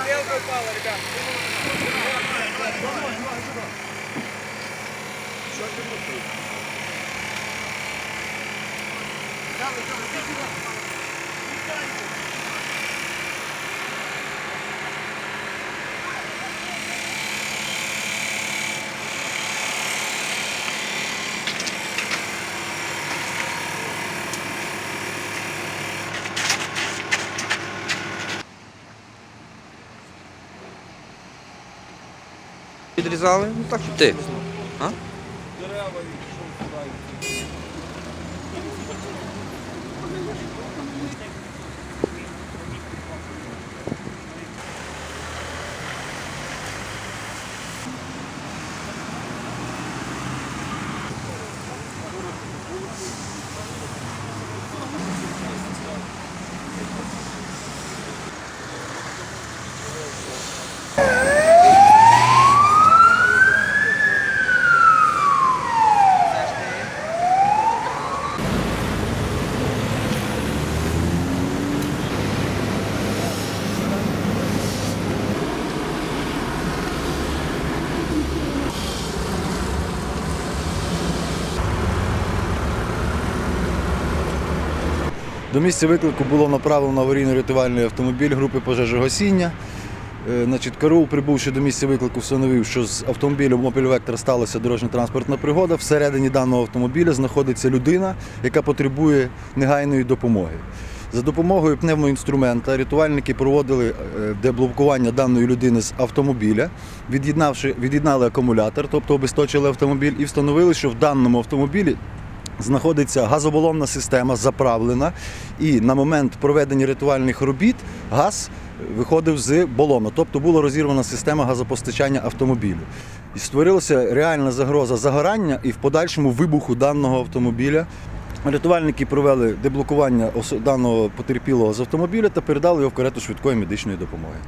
Стрелка упала, ребят. Відрізали? Ну так ти. А? До місця виклику було направлено аварійно-рятувальний автомобіль групи пожежогасіння. Е, Значить, Караул, прибувши до місця виклику, встановив, що з автомобілем Opel Vectra сталася дорожньо-транспортна пригода. Всередині даного автомобіля знаходиться людина, яка потребує негайної допомоги. За допомогою пневмоінструмента рятувальники проводили е, деблокування даної людини з автомобіля, від'єднали акумулятор, тобто обесточили автомобіль, і встановили, що в даному автомобілі знаходиться газобалонна система заправлена, і на момент проведення рятувальних робіт газ виходив з балону, тобто була розірвана система газопостачання автомобілю. І створилася реальна загроза загорання і в подальшому вибуху даного автомобіля. Рятувальники провели деблокування даного потерпілого з автомобіля та передали його в карету швидкої медичної допомоги.